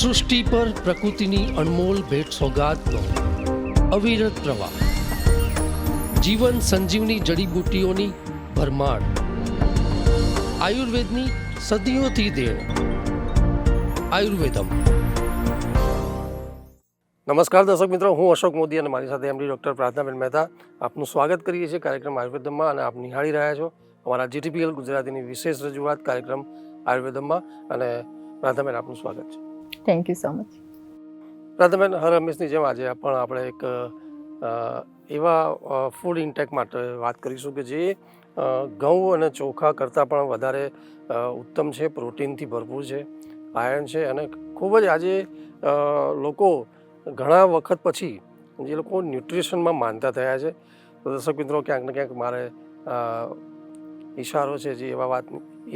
સૃષ્ટિ પર પ્રકૃતિની અનમોલ ભેટ સોગાદનો અવિરત પ્રવાહ. જીવન સંજીવની જડીબુટ્ટીઓની ભરમાર. આયુર્વેદની સદીઓથી દેણ. આયુર્વેદમ. નમસ્કાર દર્શક મિત્રો, હું અશોક મોદી અને મારી સાથે એમડી ડૉક્ટર પ્રાર્થનાબેન મહેતા. આપનું સ્વાગત કરીએ છીએ કાર્યક્રમ આયુર્વેદમમાં અને આપ નિહાળી રહ્યા છો અમારા જીટીપીએલ ગુજરાતીની વિશેષ રજૂઆત કાર્યક્રમ આયુર્વેદમમાં અને પ્રાર્થનાબેન આપનું સ્વાગત છે. થેન્ક યુ સો મચ રાધાબેન, હર હંમેશની જેમ આજે પણ આપણે એક એવા ફૂડ ઇન્ટેક માટે વાત કરીશું કે જે ઘઉં અને ચોખા કરતાં પણ વધારે ઉત્તમ છે, પ્રોટીનથી ભરપૂર છે, આયર્ન છે અને ખૂબ જ આજે લોકો ઘણા વખત પછી જે લોકો ન્યુટ્રિશનમાં માનતા થયા છે. તો દર્શક મિત્રો, ક્યાંક ને ક્યાંક મારે ઇશારો છે જે એવા વાત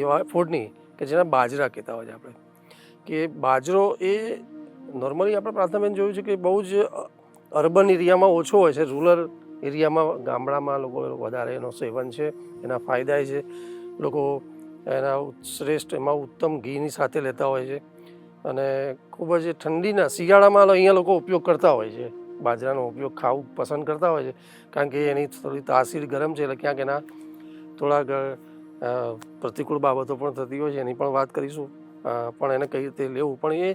એવા ફૂડની કે જેના બાજરા કહેતા હોય છે આપણે. કે બાજરો એ નોર્મલી આપણે પ્રાર્થનાબેન જોયું છે કે બહુ જ અર્બન એરિયામાં ઓછો હોય છે. રૂરલ એરિયામાં ગામડામાં લોકો વધારે એનો સેવન છે, એના ફાયદા છે. લોકો એના શ્રેષ્ઠ, એમાં ઉત્તમ ઘીની સાથે લેતા હોય છે. અને ખૂબ જ ઠંડીના, શિયાળામાં અહીંયા લોકો ઉપયોગ કરતા હોય છે. બાજરાનો ઉપયોગ ખાવું, પસંદ કરતા હોય છે. કારણ કે એની થોડી તાસીર ગરમ છે, એટલે ક્યાંક એના થોડાક પ્રતિકૂળ બાબતો પણ થતી હોય છે. એની પણ વાત કરીશું. પણ એને કઈ રીતે લેવું? પણ એ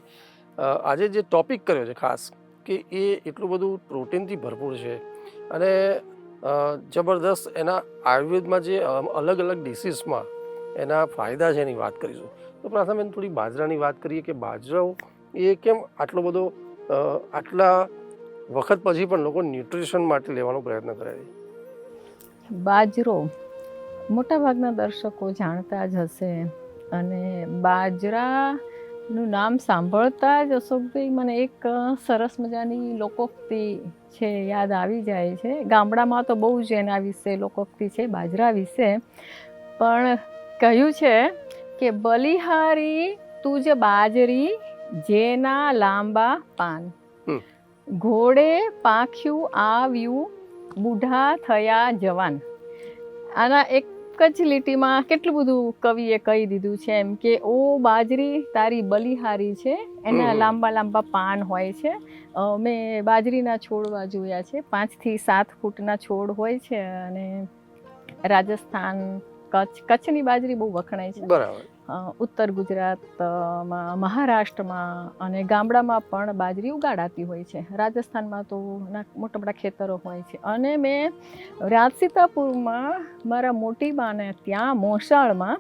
આજે જે ટોપિક કર્યો છે ખાસ, કે એ એટલું બધું પ્રોટીનથી ભરપૂર છે અને જબરદસ્ત એના આયુર્વેદમાં જે અલગ અલગ ડિસીઝમાં એના ફાયદા છે એની વાત કરીશું. તો પ્રથમ થોડી બાજરાની વાત કરીએ કે બાજરો એ કેમ આટલો બધો આટલા વખત પછી પણ લોકો ન્યુટ્રિશન માટે લેવાનો પ્રયત્ન કરે છે? બાજરો મોટાભાગના દર્શકો જાણતા જ હશે. અને બાજરાનું નામ સાંભળતા જ અશોકભાઈ મને એક સરસ મજાની લોકોક્તિ છે યાદ આવી જાય છે. ગામડામાં તો બહુ જ એના વિશે લોકોક્તિ છે બાજરા વિશે. પણ કહ્યું છે કે બલિહારી તું જ બાજરી જેના લાંબા પાન. ઘોડે પાંખ્યું આવ્યું બુઢા થયા જવાન. આના એક જ લીટીમાં કેટલું બધું કવિએ કહી દીધું છે એમ કે ઓ બાજરી તારી બલિહારી છે એના લાંબા લાંબા પાન હોય છે. મેં બાજરીના છોડવા જોયા છે. પાંચથી સાત ફૂટના છોડ હોય છે અને રાજસ્થાન કચ્છ કચ્છની બાજરી બહુ વખણાય છે. બરાબર. ઉત્તર ગુજરાતમાં મહારાષ્ટ્રમાં અને ગામડામાં પણ બાજરી ઉગાડાતી હોય છે. રાજસ્થાનમાં તો ના મોટા મોટા ખેતરો હોય છે. અને મેં રાજસીતાપુરમાં મારા મોટી બાને ત્યાં મોસાળમાં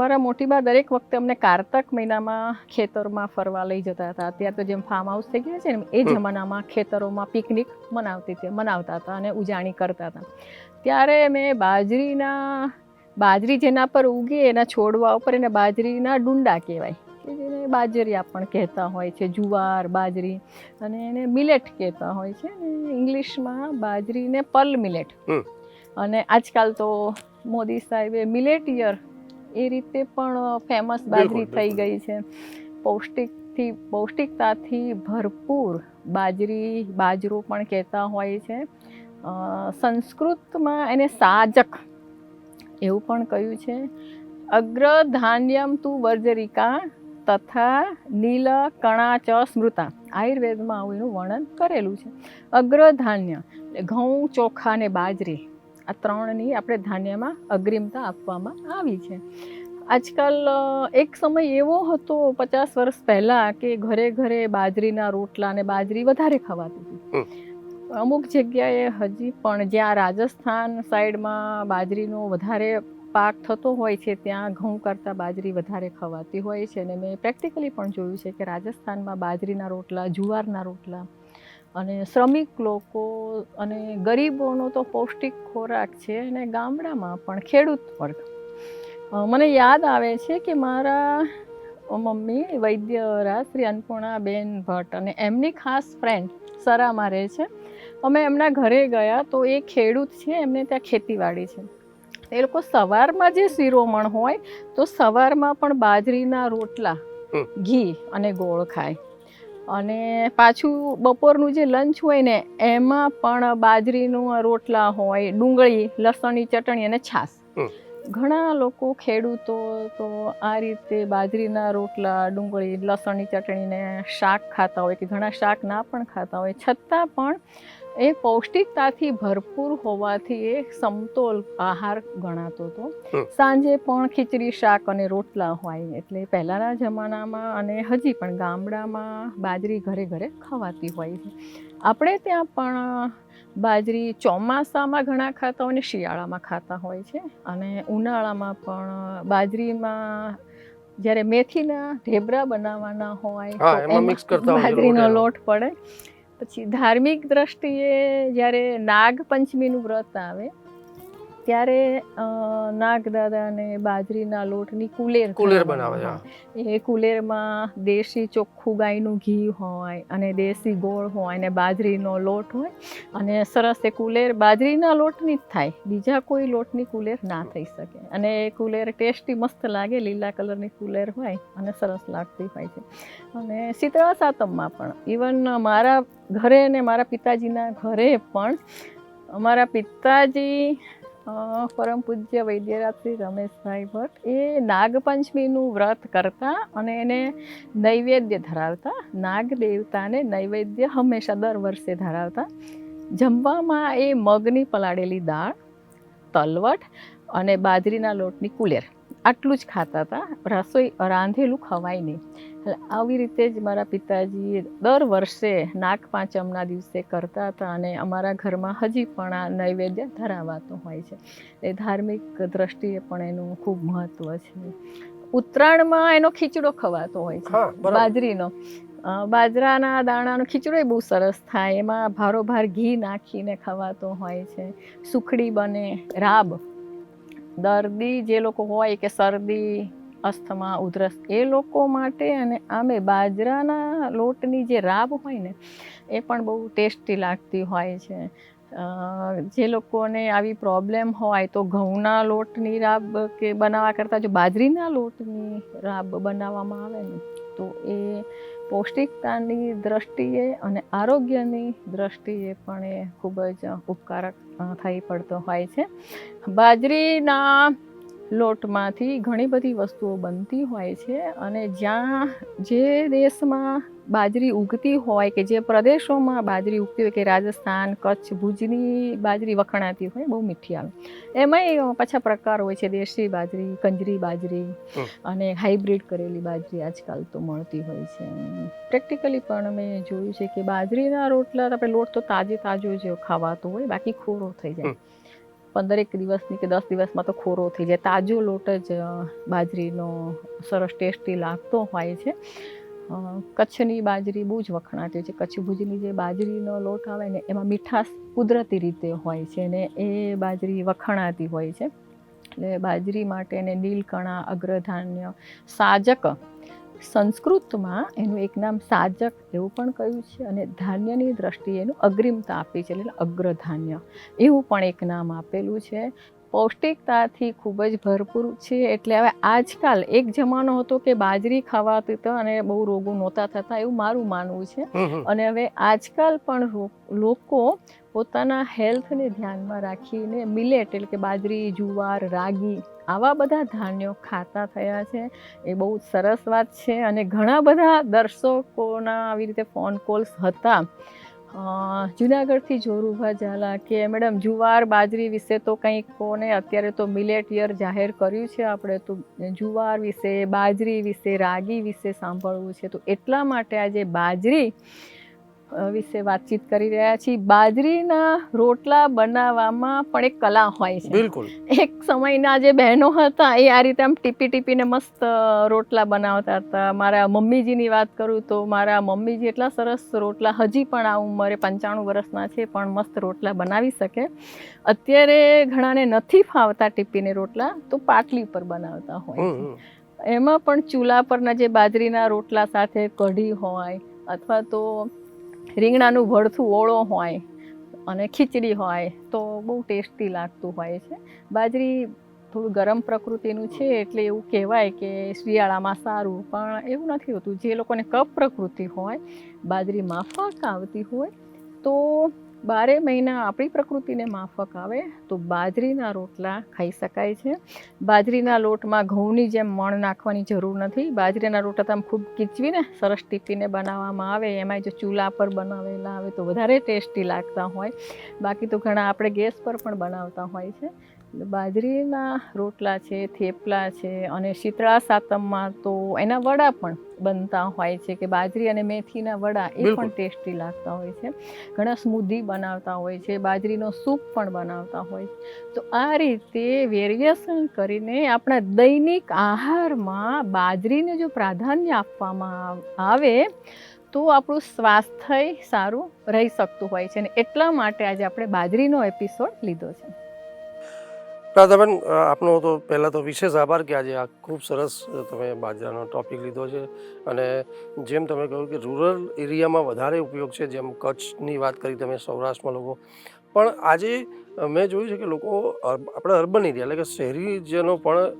મારા મોટી બા દરેક વખતે અમને કારતક મહિનામાં ખેતરમાં ફરવા લઈ જતા હતા. અત્યારે તો જેમ ફાર્મ હાઉસ થઈ ગયા છે ને એ જમાનામાં ખેતરોમાં પિકનિક મનાવતી મનાવતા હતા અને ઉજાણી કરતા હતા. ત્યારે મેં બાજરીના બાજરી જેના પર ઉગે એના છોડવા ઉપર એને બાજરીના ડુંડા કહેવાય. કે જેને બાજરિયા પણ કહેતા હોય છે જુવાર બાજરી અને એને મિલેટ કહેતા હોય છે ઇંગ્લિશમાં બાજરીને પલ મિલેટ અને આજકાલ તો મોદી સાહેબે મિલેટ યર એ રીતે પણ ફેમસ બાજરી થઈ ગઈ છે. પૌષ્ટિકથી પૌષ્ટિકતાથી ભરપૂર બાજરી બાજરો પણ કહેતા હોય છે. સંસ્કૃતમાં એને સાજક એવું પણ કહ્યું છે, અગ્રધાન્યમ તું વર્જરિકા તથા નીલ કણા ચ સ્મૃતા. આયુર્વેદમાં આવું એનું વર્ણન કરેલું છે. અગ્રધાન્ય ધાન્ય ઘઉં, ચોખા ને બાજરી, આ ત્રણની આપણે ધાન્યમાં અગ્રિમતા આપવામાં આવી છે. આજકાલ એક સમય એવો હતો પચાસ વર્ષ પહેલાં કે ઘરે ઘરે બાજરીના રોટલા અને બાજરી વધારે ખવાતી હતી. અમુક જગ્યાએ હજી પણ જ્યાં રાજસ્થાન સાઈડમાં બાજરીનો વધારે પાક થતો હોય છે, ત્યાં ઘઉં કરતાં બાજરી વધારે ખવાતી હોય છે અને મેં પ્રેક્ટિકલી પણ જોયું છે કે રાજસ્થાનમાં બાજરીના રોટલા, જુવારના રોટલા અને શ્રમિક લોકો અને ગરીબોનો તો પૌષ્ટિક ખોરાક છે અને ગામડામાં પણ ખેડૂત વર્ગ. મને યાદ આવે છે કે મારા મમ્મી વૈદ્યરા શ્રી અન્નપૂર્ણાબેન ભટ્ટ અને એમની ખાસ ફ્રેન્ડ સરામાં રહે છે. અમે એમના ઘરે ગયા તો એ ખેડૂત છે એમને ત્યાં ખેતીવાડી છે. એ લોકો સવારમાં જે શિરોમણ હોય તો સવારમાં પણ બાજરીના રોટલા ઘી અને ગોળ ખાય. અને પાછું બપોરનું જે લંચ હોય ને એમાં પણ બાજરીનું રોટલા હોય ડુંગળી લસણની ચટણી અને છાશ. ઘણા લોકો ખેડૂતો તો આ રીતે બાજરીના રોટલા ડુંગળી લસણની ચટણીને શાક ખાતા હોય કે ઘણા શાક ના પણ ખાતા હોય. છતાં પણ એ પૌષ્ટિકતાથી ભરપૂર હોવાથી એ સમતોલ આહાર ગણાતો હતો. સાંજે પણ ખીચડી શાક અને રોટલા હોય એટલે પહેલાંના જમાનામાં અને હજી પણ ગામડામાં બાજરી ઘરે ઘરે ખવાતી હોય છે. આપણે ત્યાં પણ બાજરી ચોમાસામાં ઘણા ખાતા હોય ને શિયાળામાં ખાતા હોય છે. અને ઉનાળામાં પણ બાજરીમાં જ્યારે મેથીના ઢેબરા બનાવવાના હોય તો બાજરીનો લોટ પડે. પછી ધાર્મિક દ્રષ્ટિએ જ્યારે નાગપંચમીનું વ્રત આવે ત્યારે નાગ દાદા અને બાજરીના લોટની કુલેર કુલેર બનાવે છે એ કુલેરમાં દેશી ચોખ્ખું ગાયનું ઘી હોય અને દેશી ગોળ હોય અને બાજરીનો લોટ હોય અને સરસ એ કુલેર બાજરીના લોટની જ થાય. બીજા કોઈ લોટની કુલેર ના થઈ શકે. અને એ કુલેર ટેસ્ટી મસ્ત લાગે લીલા કલરની કુલેર હોય અને સરસ લાગતી હોય છે. અને શીતળા સાતમમાં પણ. ઇવન મારા ઘરે ને મારા પિતાજીના ઘરે પણ અમારા પિતાજી પરમ પૂજ્ય વૈદ્યરાજ રમેશભાઈ ભટ્ટ. એ નાગપંચમીનું વ્રત કરતા અને એને નૈવેદ્ય ધરાવતા. નાગ દેવતાને નૈવેદ્ય હંમેશા દર વર્ષે ધરાવતા. જમવામાં એ મગની પલાળેલી દાળ, તલવટ અને બાજરીના લોટની કુલેર. આટલું જ ખાતા હતા. રસોઈ રાંધેલું ખવાય નહીં. એટલે આવી રીતે જ મારા પિતાજી દર વર્ષે નાગ પાંચમના દિવસે કરતા હતા અને અમારા ઘરમાં હજી પણ આ નૈવેદ્ય ધરાવાતો હોય છે. એ ધાર્મિક દ્રષ્ટિએ પણ એનું ખૂબ મહત્વ છે. ઉત્તરાયણમાં એનો ખીચડો ખવાતો હોય છે. બાજરીનો. બાજરાના દાણાનો ખીચડો બહુ સરસ થાય. એમાં ભારોભાર ઘી નાખીને ખવાતો હોય છે. સુખડી બને રાબ દર્દી જે લોકો હોય કે શરદી, અસ્થમા, ઉધરસ, એ લોકો માટે અને આમે બાજરાના લોટની જે રાબ હોય ને, એ પણ બહુ ટેસ્ટી લાગતી હોય છે. જે લોકોને આવી પ્રોબ્લેમ હોય તો ઘઉંના લોટની રાબ કે બનાવવા કરતાં જો બાજરીના લોટની રાબ બનાવવામાં આવે ને, તો એ પૌષ્ટિકતાની દ્રષ્ટિએ અને આરોગ્યની દ્રષ્ટિએ પણ એ ખૂબ જ ઉપકારક થઈ પડતો હોય છે. બાજરીના લોટમાંથી ઘણી બધી વસ્તુઓ બનતી હોય છે અને જ્યાં જે દેશમાં બાજરી ઉગતી હોય કે જે પ્રદેશોમાં બાજરી ઉગતી હોય કે રાજસ્થાન કચ્છ ભુજની બાજરી વખણાતી હોય બહુ મીઠી આવે. એમાંય પાછા પ્રકાર હોય છે દેશી બાજરી કંજરી બાજરી અને હાઇબ્રિડ કરેલી બાજરી આજકાલ તો મળતી હોય છે. પ્રેક્ટિકલી પણ મેં જોયું છે કે બાજરીના રોટલા આપણે લોટ તો તાજે તાજો જ ખાવાતો હોય બાકી ખોરો થઈ જાય. પંદરેક દિવસની કે દસ દિવસમાં તો ખોરો થઈ જાય. તાજો લોટ જ બાજરીનો સરસ ટેસ્ટી લાગતો હોય છે. કચ્છની બાજરી બહુ જ વખણાતી છે. કચ્છ ભુજની જે બાજરીનો લોટ આવે ને, એમાં મીઠાશ કુદરતી રીતે હોય છે ને, એ બાજરી વખણાતી હોય છે. એટલે બાજરી માટે એને નીલકણા, અગ્રધાન્ય, સાજક સંસ્કૃતમાં એનું એક નામ સાજક એવું પણ કહ્યું છે અને ધાન્યની દ્રષ્ટિએ એનું અગ્રિમતા આપી છે એટલે અગ્રધાન્ય. એવું પણ એક નામ આપેલું છે. પૌષ્ટિકતાથી ખૂબ જ ભરપૂર છે એટલે હવે આજકાલ એક જમાનો હતો કે બાજરી ખાવાતી તો અને બહુ રોગો નહોતા થતા એવું મારું માનવું છે. અને હવે આજકાલ પણ લોકો પોતાના હેલ્થને ધ્યાનમાં રાખીને મિલેટ એટલે કે બાજરી, જુવાર, રાગી આવા બધા ધાન્યો ખાતા થયા છે. એ બહુ સરસ વાત છે અને ઘણા બધા દર્શકોના આવી રીતે ફોન કોલ્સ હતા. જુનાગઢથી જોરુભા ઝાલા કે, મેડમ, જુવાર, બાજરી વિશે તો કંઈક કોને અત્યારે તો મિલેટ યર જાહેર કર્યું છે આપણે તો જુવાર વિશે, બાજરી વિશે, રાગી વિશે સાંભળવું છે. તો એટલા માટે આજે બાજરી વિશે વાતચીત કરી રહ્યા છીએ. બાજરીના રોટલા બનાવવામાં પણ એક કલા હોય છે. બિલકુલ. એક સમયના જે બહેનો હતા એ આ રીતે આમ ટીપી ટીપીને મસ્ત રોટલા બનાવતા હતા. મારા મમ્મીજીની વાત કરું તો મારા મમ્મીજી એટલા સરસ રોટલા હજી પણ આ ઉંમરે પંચાણું વર્ષના છે પણ મસ્ત રોટલા બનાવી શકે. અત્યારે ઘણાને નથી ફાવતા ટીપીને રોટલા તો પાટલી પર બનાવતા હોય. એમાં પણ ચૂલા પરના જે બાજરીના રોટલા સાથે કઢી હોય અથવા તો રીંગણાનું ભરથું ઓળો હોય અને ખીચડી હોય તો બહુ ટેસ્ટી લાગતું હોય છે. બાજરી થોડું ગરમ પ્રકૃતિનું છે એટલે એવું કહેવાય કે શિયાળામાં સારું, પણ એવું નથી હોતું. જે લોકોને કપ પ્રકૃતિ હોય બાજરી માફક આવતી હોય, તો બારે મહિના આપણી પ્રકૃતિને માફક આવે, તો બાજરીના રોટલા ખાઈ શકાય છે. બાજરીના લોટમાં ઘઉંની જેમ મણ નાખવાની જરૂર નથી. બાજરીના રોટલા તમે ખૂબ કીચવીને સરસ ટીપીને બનાવવામાં આવે, એમાંય જો ચૂલા પર બનાવેલા આવે તો વધારે ટેસ્ટી લાગતા હોય. બાકી તો ઘણા આપણે ગેસ પર પણ બનાવતા હોય છે. બાજરીના રોટલા છે, થેપલા છે અને શીતળા સાતમમાં તો એના વડા પણ બનતા હોય છે કે બાજરી અને મેથીના વડા એ પણ ટેસ્ટી લાગતા હોય છે. ઘણા સ્મૂધી બનાવતા હોય છે બાજરીનો સૂપ પણ બનાવતા હોય છે. તો આ રીતે વેરિએશન કરીને આપણા દૈનિક આહારમાં બાજરીને જો પ્રાધાન્ય આપવામાં આવે તો આપણું સ્વાસ્થ્ય સારું રહી શકતું હોય છે અને એટલા માટે આજે આપણે બાજરીનો એપિસોડ લીધો છે. રાધાબેન આપનો તો પહેલાં તો વિશેષ આભાર કે આજે આ ખૂબ સરસ તમે બાજરાનો ટોપિક લીધો છે અને જેમ તમે કહ્યું કે રૂરલ એરિયામાં વધારે ઉપયોગ છે, જેમ કચ્છની વાત કરી તમે સૌરાષ્ટ્રમાં લોકો. પણ આજે મેં જોયું છે કે લોકો આપણે અર્બન એરિયા એટલે કે શહેરીજનો પણ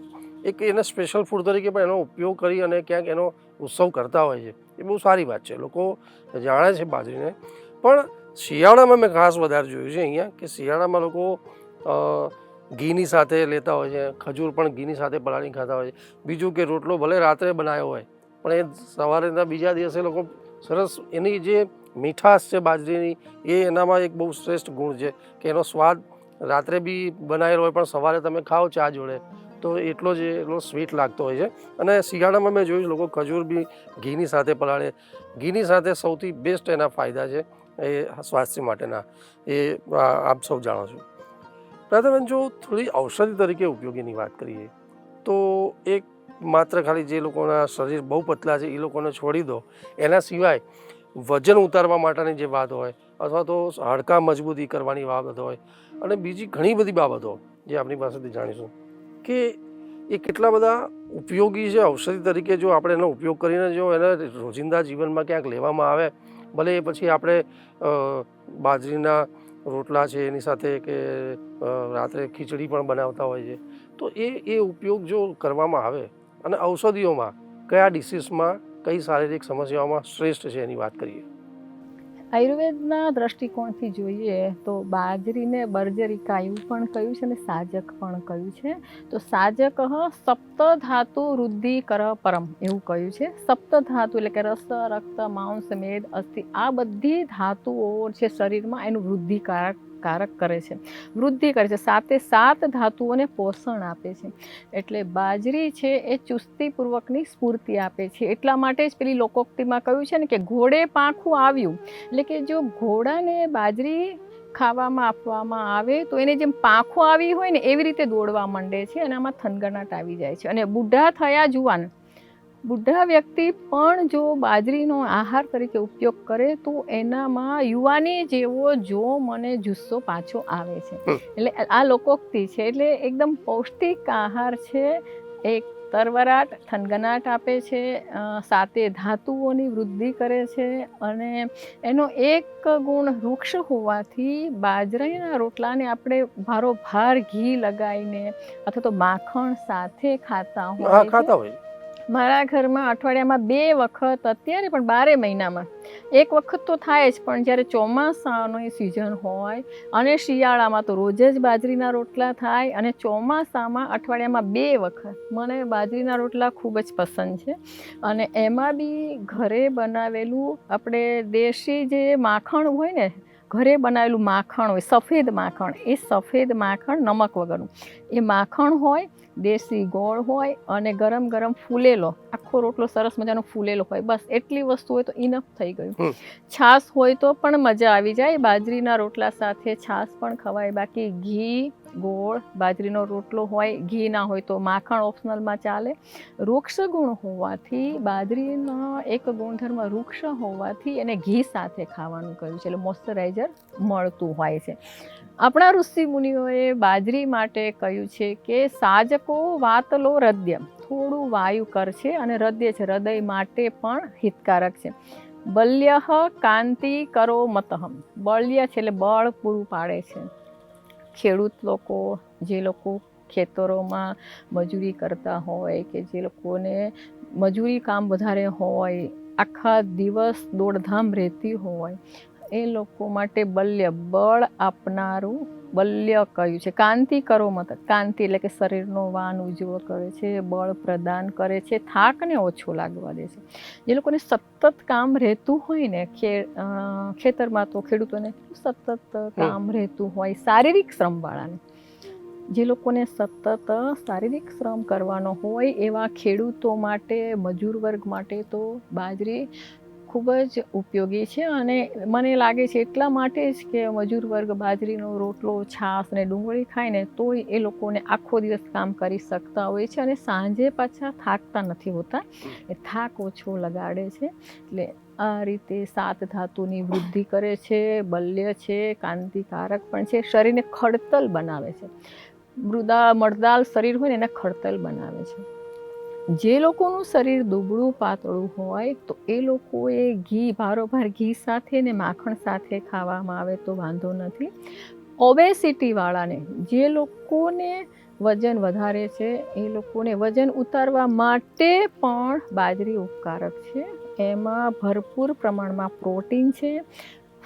એક એને સ્પેશિયલ ફૂડ તરીકે પણ એનો ઉપયોગ કરી અને ક્યાંક એનો ઉત્સવ કરતા હોય છે. એ બહુ સારી વાત છે, લોકો જાણે છે બાજરીને. પણ શિયાળામાં મેં ખાસ વધારે જોયું છે અહીંયા કે શિયાળામાં લોકો ઘીની સાથે લેતા હોય છે, ખજૂર પણ ઘીની સાથે પલાળી ખાતા હોય છે. બીજું કે રોટલો ભલે રાત્રે બનાવ્યો હોય, પણ એ સવારેના બીજા દિવસે લોકો સરસ એની જે મીઠાશ છે બાજરીની, એ એનામાં એક બહુ શ્રેષ્ઠ ગુણ છે કે એનો સ્વાદ રાત્રે બી બનાવેલો હોય, પણ સવારે તમે ખાઓ ચા જોડે, તો એટલો જ એટલો સ્વીટ લાગતો હોય છે. અને શિયાળામાં મેં જોયું લોકો ખજૂર બી ઘીની સાથે પલાળે. ઘીની સાથે સૌથી બેસ્ટ એના ફાયદા છે એ સ્વાસ્થ્ય માટેના. એ આપ સૌ જાણો છો. પ્રથમ જો થોડી ઔષધિ તરીકે ઉપયોગીની વાત કરીએ, તો એક માત્ર ખાલી જે લોકોના શરીર બહુ પતલા છે, એ લોકોને છોડી દો. એના સિવાય વજન ઉતારવા માટેની જે વાત હોય, અથવા તો હાડકાં મજબૂતી કરવાની બાબત હોય, અને બીજી ઘણી બધી બાબતો જે આપણી પાસેથી જાણીશું, કે એ કેટલા બધા ઉપયોગી છે. ઔષધિ તરીકે જો આપણે એનો ઉપયોગ કરીને જો એને રોજિંદા જીવનમાં ક્યાંક લેવામાં આવે, ભલે એ પછી આપણે બાજરીના રોટલા છે, એની સાથે કે રાત્રે ખીચડી પણ બનાવતા હોય છે. તો એ એ ઉપયોગ જો કરવામાં આવે અને ઔષધિઓમાં કયા ડિસીઝમાં કઈ શારીરિક સમસ્યાઓમાં શ્રેષ્ઠ છે એની વાત કરીએ? આયુર્વેદના દ્રષ્ટિકોણથી જોઈએ તો બાજરીને બર્જરિકા એવું પણ કહ્યું છે અને સાજક પણ કહ્યું છે. તો સાજક સપ્ત ધાતુ વૃદ્ધિ કર પરમ એવું કહ્યું છે. સપ્ત ધાતુ એટલે કે રસ, રક્ત, માંસ, મેદ, અસ્થિ આ બધી ધાતુઓ છે શરીરમાં એનું વૃદ્ધિકારક કારક કરે છે. વૃદ્ધિ કરે છે. સાતે સાત ધાતુઓને પોષણ આપે છે. એટલે બાજરી છે એ ચુસ્તીપૂર્વકની સ્ફૂર્તિ આપે છે. એટલા માટે જ પેલી લોકોક્તિમાં કહ્યું છે ને કે ઘોડે પાંખું આવ્યું. એટલે કે જો ઘોડાને બાજરી ખાવામાં આપવામાં આવે તો એને જેમ પાંખો આવી હોય ને એવી રીતે દોડવા માંડે છે અને આમાં થનગનાટ આવી જાય છે. અને બુઢા થયા જુવાન બુઢા વ્યક્તિ પણ જો બાજરીનો આહાર તરીકે ઉપયોગ કરે તો એનામાં યુવાની જેવો જો મને જુસ્સો પાછો આવે છે. એટલે આ લોકોક્તિ છે. એટલે એકદમ પૌષ્ટિક આહાર છે. એક તરવરાટ થનગનાટ આપે છે. સાતે ધાતુઓની વૃદ્ધિ કરે છે અને એનો એક ગુણ વૃક્ષ હોવાથી બાજરાના રોટલાને આપણે ભારોભાર ઘી લગાવીને અથવા તો માખણ સાથે ખાતા હોય ખાતા હોય મારા ઘરમાં અઠવાડિયામાં બે વખત અત્યારે પણ બારે મહિનામાં. એક વખત તો થાય જ, પણ જ્યારે ચોમાસાની સિઝન હોય અને શિયાળામાં તો રોજ જ બાજરીના રોટલા થાય અને ચોમાસામાં અઠવાડિયામાં બે વખત. મને બાજરીના રોટલા ખૂબ જ પસંદ છે. અને એમાં બી ઘરે બનાવેલું આપણે દેશી જે માખણ હોય ને ઘરે બનાવેલું માખણ હોય સફેદ માખણ એ સફેદ માખણ નમક વગરનું. એ માખણ હોય દેશી ગોળ હોય અને ગરમ ગરમ ફૂલેલો આખો રોટલો સરસ મજાનો ફૂલેલો હોય બસ એટલી વસ્તુ હોય તો ઇનફ થઈ ગયું. છાશ હોય તો પણ મજા આવી જાય બાજરીના રોટલા સાથે છાશ પણ ખવાય બાકી ઘી ગોળ, બાજરીનો રોટલો હોય, ઘી ના હોય તો માખણ ઓપ્શનલમાં ચાલે. વૃક્ષ ગુણ હોવાથી, બાજરીનો એક ગુણધર્મ વૃક્ષ હોવાથી એને ઘી સાથે ખાવાનું કહ્યું છે. એટલે મોઇશ્ચરાઇઝર મળતું હોય છે. આપણા ઋષિ મુનિઓએ બાજરી માટે કહ્યું છે કે, સાજકો વાતલો હૃદય થોડું વાયુ કર છે અને હૃદય છે. હૃદય માટે પણ હિતકારક છે. બલ્ય કાંતિ કરો મતહમ. બળ્ય છે એટલે બળ પૂરું પાડે છે. ખેડૂત લોકો, જે લોકો ખેતરોમાં મજૂરી કરતા હોય કે જે લોકોને મજૂરી કામ વધારે હોય, આખા દિવસ દોડધામ રહેતી હોય, એ લોકો માટે બલ્ય બળ આપનારું બલ્ય કહ્યું છે. કાંતિ કરો મત. કાંતિ એટલે કે શરીરનો વાન ઉજવો કરે છે બળ પ્રદાન કરે છે થાકને ઓછો લાગવા દે છે. જે લોકોને સતત કામ રહેતું હોય ને ખે ખેતરમાં તો ખેડૂતોને સતત કામ રહેતું હોય શારીરિક શ્રમવાળાને જે લોકોને સતત શારીરિક શ્રમ કરવાનો હોય એવા ખેડૂતો માટે મજૂર વર્ગ માટે તો બાજરી ખૂબ જ ઉપયોગી છે અને મને લાગે છે એટલા માટે જ કે મજૂર વર્ગ બાજરીનો રોટલો છાશ ને ડુંગળી ખાય ને તોય એ લોકોને આખો દિવસ કામ કરી શકતા હોય છે અને સાંજે પાછા થાકતા નથી હોતા. એ થાક ઓછો લગાડે છે. એટલે આ રીતે સાત ધાતુની વૃદ્ધિ કરે છે, બલ્ય છે, કાંતિકારક પણ છે. શરીરને ખડતલ બનાવે છે. મૃદા મળદાલ શરીર હોય ને એને ખડતલ બનાવે છે. જે લોકોનું શરીર દુબળું પાતળું હોય, તો એ લોકોએ ઘી, ભારોભાર ઘી સાથે ને માખણ સાથે ખાવામાં આવે તો વાંધો નથી. ઓબેસિટીવાળાને જે લોકોને વજન વધારે છે, એ લોકોને વજન ઉતારવા માટે પણ બાજરી ઉપકારક છે. એમાં ભરપૂર પ્રમાણમાં પ્રોટીન છે,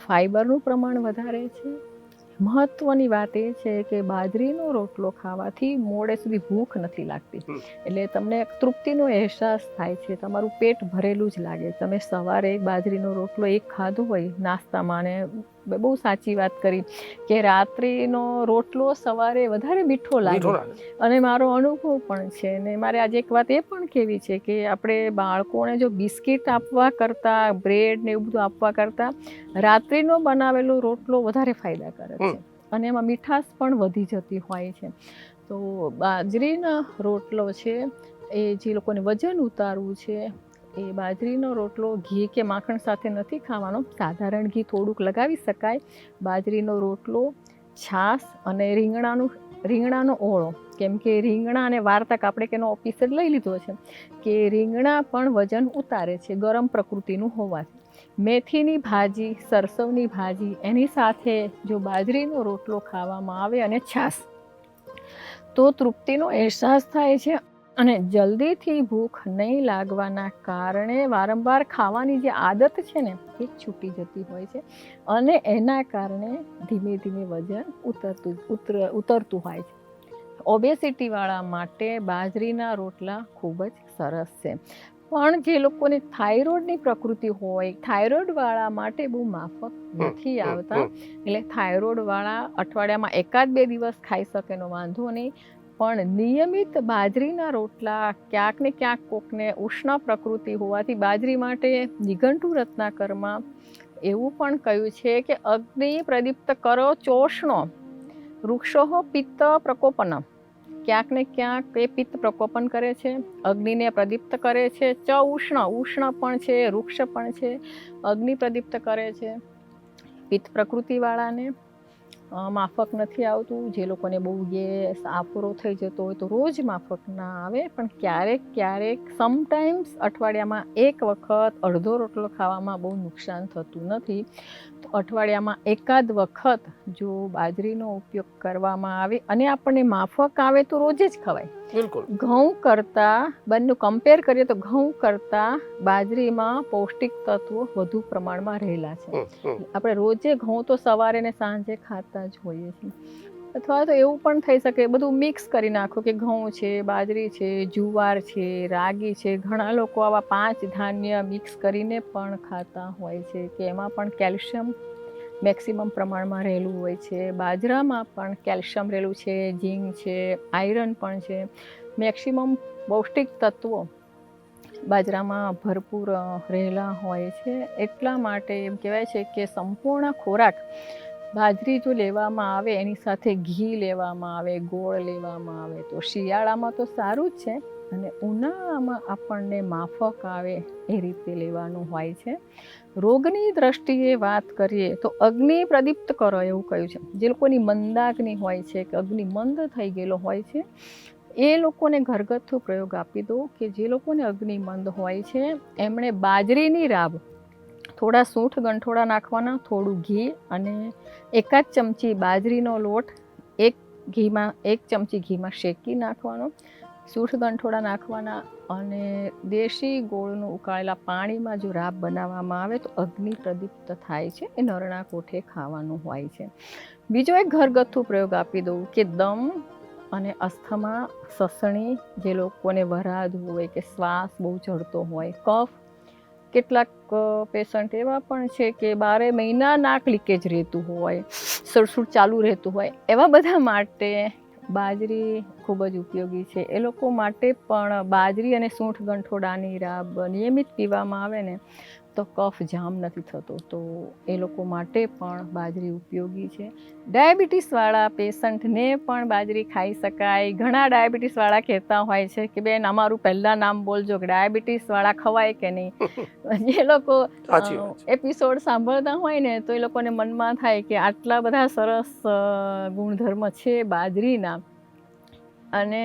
ફાઈબરનું પ્રમાણ વધારે છે મહત્વની વાત એ છે કે બાજરીનો રોટલો ખાવાથી મોડે સુધી ભૂખ નથી લાગતી. એટલે તમને તૃપ્તિનો અહેસાસ થાય છે તમારું પેટ ભરેલું જ લાગે. તમે સવારે એક બાજરીનો રોટલો એક ખાધો હોય નાસ્તામાં ને બહુ સાચી વાત કરી કે રાત્રિનો રોટલો સવારે વધારે મીઠો લાગે. અને મારો અનુભવ પણ છે ને મારે આજે એક વાત એ પણ કહેવી છે કે આપણે બાળકોને જો બિસ્કિટ આપવા કરતાં બ્રેડ ને એવું બધું આપવા કરતાં રાત્રિનો બનાવેલો રોટલો વધારે ફાયદાકારક છે. અને એમાં મીઠાશ પણ વધી જતી હોય છે. તો બાજરીનો રોટલો છે એ જે લોકોને વજન ઉતારવું છે એ બાજરીનો રોટલો ઘી કે માખણ સાથે નથી ખાવાનો. સાધારણ ઘી થોડુંક લગાવી શકાય. બાજરીનો રોટલો, છાશ અને રીંગણાનું, રીંગણાનો ઓળો. કેમ કે રીંગણા અને વાર્તક આપણે કે એનો ઓફિસર લઈ લીધો છે કે રીંગણા પણ વજન ઉતારે છે ગરમ પ્રકૃતિનું હોવાથી. મેથીની ભાજી, સરસવની ભાજી, એની સાથે જો બાજરીનો રોટલો ખાવામાં આવે અને છાશ, તો તૃપ્તિનો અહેસાસ થાય છે. અને જલ્દીથી ભૂખ નહીં લાગવાના કારણે વારંવાર ખાવાની જે આદત છે ને એ છૂટી જતી હોય છે. અને એના કારણે ધીમે ધીમે વજન ઉતરતું ઉતર ઉતરતું હોય છે. ઓબેસિટીવાળા માટે બાજરીના રોટલા ખૂબ જ સરસ છે. પણ જે લોકોને થાઇરોઇડની પ્રકૃતિ હોય થાઇરોઇડવાળા માટે બહુ માફક નથી આવતા. એટલે થાઇરોઇડવાળા અઠવાડિયામાં એકાદ બે દિવસ ખાઈ શકે એનો વાંધો નહીં. પણ નિયમિત બાજરીના રોટલા ક્યાંક ને ક્યાંક કોકને ઉષ્ણ પ્રકૃતિ હોવાથી બાજરી માટે નિઘંટુ રત્નાકરમાં એવું પણ કહ્યું છે કે અગ્નિ પ્રદીપ્ત કરો ચોષ્ણો, વૃક્ષો પિત્ત પ્રકોપન. ક્યાંક ને ક્યાંક એ પિત્ત પ્રકોપન કરે છે, અગ્નિને પ્રદીપ્ત કરે છે, ચ ઉષ્ણ ઉષ્ણ પણ છે, વૃક્ષ પણ છે, અગ્નિ પ્રદીપ્ત કરે છે. પિત્ત પ્રકૃતિવાળાને માફક નથી આવતું. જે લોકોને બહુ ગેસ આફરો થઈ જતો હોય તો રોજ માફક ના આવે. પણ ક્યારેક ક્યારેક સમટાઈમ્સ અઠવાડિયામાં એક વખત અડધો રોટલો ખાવામાં બહુ નુકસાન થતું નથી. તો અઠવાડિયામાં એકાદ વખત જો બાજરીનો ઉપયોગ કરવામાં આવે અને આપણને માફક આવે તો રોજે જ ખવાય. બિલકુલ. ઘઉં કરતાં બંને કમ્પેર કરીએ તો ઘઉં કરતાં બાજરીમાં પૌષ્ટિક તત્વો વધુ પ્રમાણમાં રહેલા છે. આપણે રોજે ઘઉં તો સવારે ને સાંજે ખાતા જ હોઈએ છીએ. અથવા તો એવું પણ થઈ શકે બધું મિક્સ કરી નાખો કે ઘઉં છે બાજરી છે જુવાર છે રાગી છે ઘણા લોકો આવા પાંચ ધાન્ય મિક્સ કરીને પણ ખાતા હોય છે કે એમાં પણ કેલ્શિયમ મેક્સિમમ પ્રમાણમાં રહેલું હોય છે. બાજરામાં પણ કેલ્શિયમ રહેલું છે, ઝીંક છે, આયરન પણ છે. મેક્સિમમ પૌષ્ટિક તત્વો બાજરામાં ભરપૂર રહેલા હોય છે. એટલા માટે એમ કહેવાય છે કે સંપૂર્ણ ખોરાક બાજરી જો લેવામાં આવે, એની સાથે ઘી લેવામાં આવે, ગોળ લેવામાં આવે, તો શિયાળામાં તો સારું જ છે. અને ઉનાળામાં આપણને માફક આવે એ રીતે લેવાનું હોય છે. રોગની દ્રષ્ટિએ વાત કરીએ તો અગ્નિ પ્રદીપ્ત કરો એવું કહ્યું છે. જે લોકોની મંદાગ્નિ હોય છે કે અગ્નિ મંદ થઈ ગયેલો હોય છે, એ લોકોને ઘરગથ્થુ પ્રયોગ આપી દો કે જે લોકોને અગ્નિ મંદ હોય છે, એમણે બાજરીની રાબ, થોડા સૂંઠ ગંઠોડા નાખવાના, થોડું ઘી અને એકાદ ચમચી બાજરીનો લોટ, એક ઘીમાં, એક ચમચી ઘીમાં શેકી નાખવાનો. સૂંઠ ગંઠોડા નાખવાના અને દેશી ગોળનું ઉકાળેલા પાણીમાં જો રાબ બનાવવામાં આવે તો અગ્નિ પ્રદીપ્ત થાય છે, એ નરણા કોઠે ખાવાનું હોય છે. બીજો એક ઘરગથ્થુ પ્રયોગ આપી દઉં કે દમ અને અસ્થમા, સસણી, જે લોકોને વરાદ હોય કે શ્વાસ બહુ ચડતો હોય, કફ, કેટલાક પેશન્ટ એવા પણ છે કે બારે મહિના નાક લીકેજ રહેતું હોય, સડસુડ ચાલુ રહેતું હોય, એવા બધા માટે બાજરી ખૂબ જ ઉપયોગી છે. એ લોકો માટે પણ બાજરી અને સૂંઠ ગંઠોડાની રાબ નિયમિત પીવામાં આવે ને તો કફ જામ નથી થતો. તો એ લોકો માટે પણ બાજરી ઉપયોગી છે. ડાયાબિટીસવાળા પેશન્ટને પણ બાજરી ખાઈ શકાય. ઘણા ડાયાબિટીસવાળા કહેતા હોય છે કે બેન અમારું પહેલાં નામ બોલજો કે ડાયાબિટીસવાળા ખવાય કે નહીં? જે લોકો એપિસોડ સાંભળતા હોય ને તો એ લોકોને મનમાં થાય કે આટલા બધા સરસ ગુણધર્મ છે બાજરીના. અને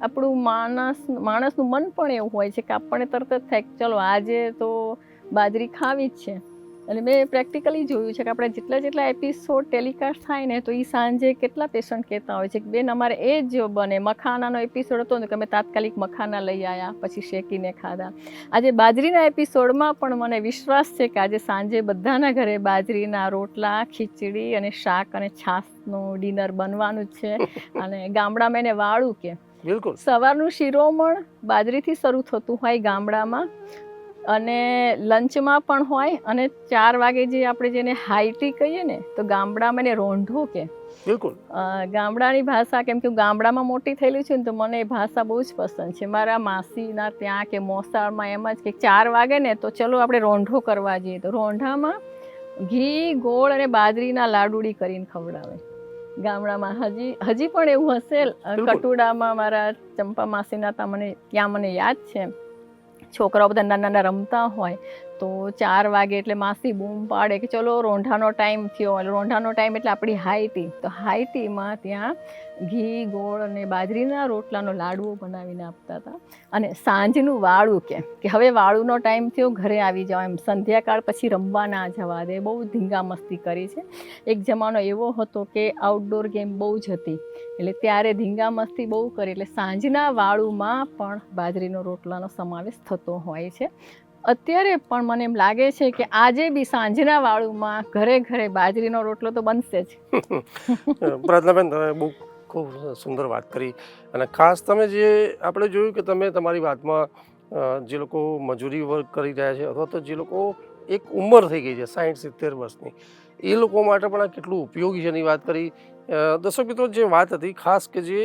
આપણું માણસ માણસનું મન પણ એવું હોય છે કે આપણને તરત જ થાય ચલો આજે તો બાજરી ખાવી જ છે. અને મેં પ્રેક્ટિકલી જોયું છે કે આપણે જેટલા જેટલા એપિસોડ ટેલિકાસ્ટ થાય ને તો એ સાંજે કેટલા પેશન્ટ કહેતા હોય છે કે બેન અમારે એ જ બને. મખાનાનો એપિસોડ હતો ને કે અમે તાત્કાલિક મખાના લઈ આવ્યા પછી શેકીને ખાધા. આજે બાજરીના એપિસોડમાં પણ મને વિશ્વાસ છે કે આજે સાંજે બધાના ઘરે બાજરીના રોટલા ખીચડી અને શાક અને છાશનું ડિનર બનવાનું જ છે. અને ગામડામાં એને વાળું કે. બિલકુલ. સવારનું શિરોમણ બાજરીથી શરૂ થતું હોય ગામડામાં. અને લંચમાં પણ હોય અને ચાર વાગે જે આપણે જેને હાઈટી કહીએ ને તો ગામડામાં એને રોંઢો કે. બિલકુલ. ગામડાની ભાષા કેમ કે હું ગામડામાં મોટી થયેલી છું ને તો મને એ ભાષા બહુ જ પસંદ છે. મારા માસીના ત્યાં કે મોસાળમાં એમ જ કે ચાર વાગે ને તો ચલો આપણે રોંઢો કરવા જઈએ. તો રોંઢામાં ઘી ગોળ અને બાજરીના લાડુડી કરીને ખવડાવે. ગામડામાં હજી હજી પણ એવું હશે. કટુડામાં મારા ચંપા માસીના ત્યાં મને ત્યાં મને યાદ છે. છોકરાઓ બધા નાના નાના રમતા હોય, તો ચાર વાગે એટલે માસી બૂમ પાડે કે ચલો રોંઢાનો ટાઈમ થયો. એટલે રોંઢાનો ટાઈમ એટલે આપણી હાઈટી. તો હાઈટીમાં ત્યાં ઘી, ગોળ અને બાજરીના રોટલાનો લાડવો બનાવીને આપતા હતા. અને સાંજનું વાળું કે કે હવે વાળુનો ટાઈમ થયો, ઘરે આવી જાઓ. એમ સંધ્યાકાળ પછી રમવા ના જવા દે. બહુ ધીંગા મસ્તી કરી છે. એક જમાનો એવો હતો કે આઉટડોર ગેમ બહુ જ હતી. એટલે ત્યારે ધીંગા મસ્તી બહુ કરી. એટલે સાંજના વાળુમાં પણ બાજરીનો રોટલાનો સમાવેશ થતો હોય છે. અત્યારે પણ મને એમ લાગે છે કે આજે બી સાંજના વાળુમાં ઘરે ઘરે બાજરીનો રોટલો તો બનશે જ. પ્રાર્થનાબેન, તમે બહુ ખૂબ સુંદર વાત કરી. અને ખાસ તમે જે આપણે જોયું કે તમે તમારી વાતમાં જે લોકો મજૂરી વર્ક કરી રહ્યા છે અથવા તો જે લોકો એક ઉંમર થઈ ગઈ છે સાઠ સિત્તેર વર્ષની, એ લોકો માટે પણ આ કેટલું ઉપયોગી છે એની વાત કરી. દર્શક મિત્રો, જે વાત હતી ખાસ કે જે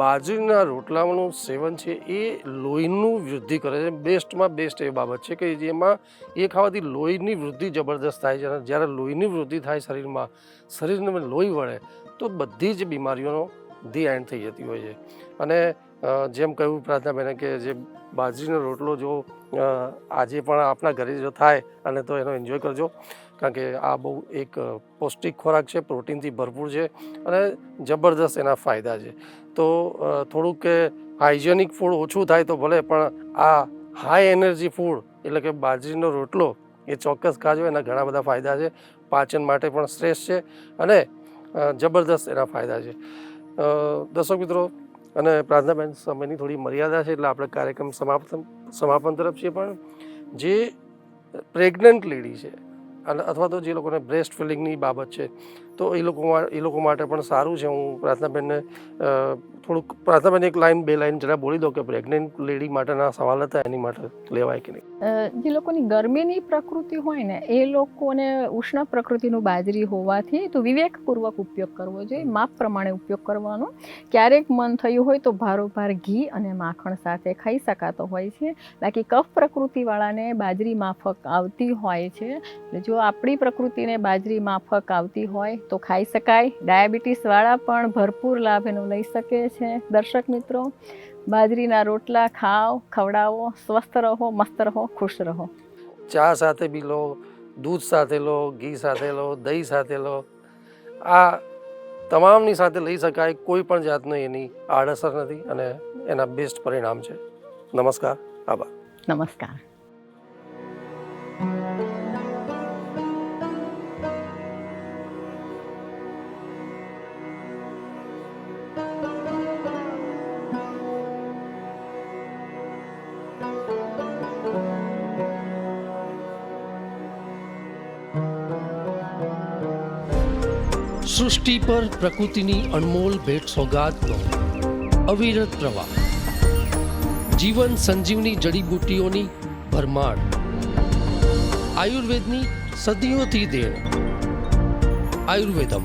બાજરીના રોટલાનું સેવન છે એ લોહીનું વૃદ્ધિ કરે છે. બેસ્ટમાં બેસ્ટ એ બાબત છે કે જેમાં એ ખાવાથી લોહીની વૃદ્ધિ જબરદસ્ત થાય છે અને જ્યારે લોહીની વૃદ્ધિ થાય શરીરમાં, શરીરને લોહી વળે તો બધી જ બીમારીઓનો ધી એન્ડ થઈ જતી હોય છે. અને જેમ કહ્યું પ્રાર્થનાબેને કે જે બાજરીનો રોટલો જો આજે પણ આપણા ઘરે જો થાય અને તો એનો એન્જોય કરજો. કારણ કે આ બહુ એક પૌષ્ટિક ખોરાક છે, પ્રોટીનથી ભરપૂર છે અને જબરદસ્ત એના ફાયદા છે. તો થોડુંક કે હાઇજેનિક ફૂડ ઓછું થાય તો ભલે, પણ આ હાઈ એનર્જી ફૂડ એટલે કે બાજરીનો રોટલો એ ચોક્કસ ખાજો, એના ઘણા બધા ફાયદા છે. પાચન માટે પણ શ્રેષ્ઠ છે. અને જબરદસ્ત એના ફાયદા છે. દર્શક મિત્રો, અને પ્રાર્થનાબેન, સમયની થોડી મર્યાદા છે, એટલે આપણે કાર્યક્રમ સમાપ્ત, સમાપન તરફ છીએ, પણ જે પ્રેગ્નન્ટ લેડી છે અને અથવા તો જે લોકોને બ્રેસ્ટ ફિલિંગની બાબત છે તો એ લોકો એ લોકો માટે પણ સારું છે. હું પ્રાર્થનાબેનને થોડુંક પ્રાર્થનાબેન એક લાઈન બે લાઈન જરા બોલી દો કે પ્રેગ્નન્ટ લેડી માટેના સવાલ હતા એની માટે લેવાય કે નહીં? જે લોકોની ગરમીની પ્રકૃતિ હોય ને એ લોકોને ઉષ્ણ પ્રકૃતિનું બાજરી હોવાથી તો વિવેકપૂર્વક ઉપયોગ કરવો જોઈએ માપ પ્રમાણે ઉપયોગ કરવાનો. ક્યારેક મન થયું હોય તો ભારોભાર ઘી અને માખણ સાથે ખાઈ શકાતો હોય છે. બાકી કફ પ્રકૃતિવાળાને બાજરી માફક આવતી હોય છે. એટલે જો આપણી પ્રકૃતિને બાજરી માફક આવતી હોય તો ખાઈ શકાય. ડાયાબિટીસવાળા પણ ભરપૂર લાભ એનો લઈ શકે છે. દર્શક મિત્રો બાજરીના રોટલા ખાઓ ખવડાવો સ્વસ્થ રહો મસ્ત રહો ખુશ રહો. ચા સાથે બી લો દૂધ સાથે લો ઘી સાથે લો દહીં સાથે લો. આ તમામની સાથે લઈ શકાય કોઈ પણ જાતની એની આડઅસર નથી અને એના બેસ્ટ પરિણામ છે. નમસ્કાર આભાર. નમસ્કાર. સૃષ્ટિ પર પ્રકૃતિની અનમોલ ભેટ સોગાદનો અવિરત પ્રવાહ. જીવન સંજીવની જડીબુટ્ટીઓની ભરમાર. આયુર્વેદની સદીઓથી દેણ. આયુર્વેદમ.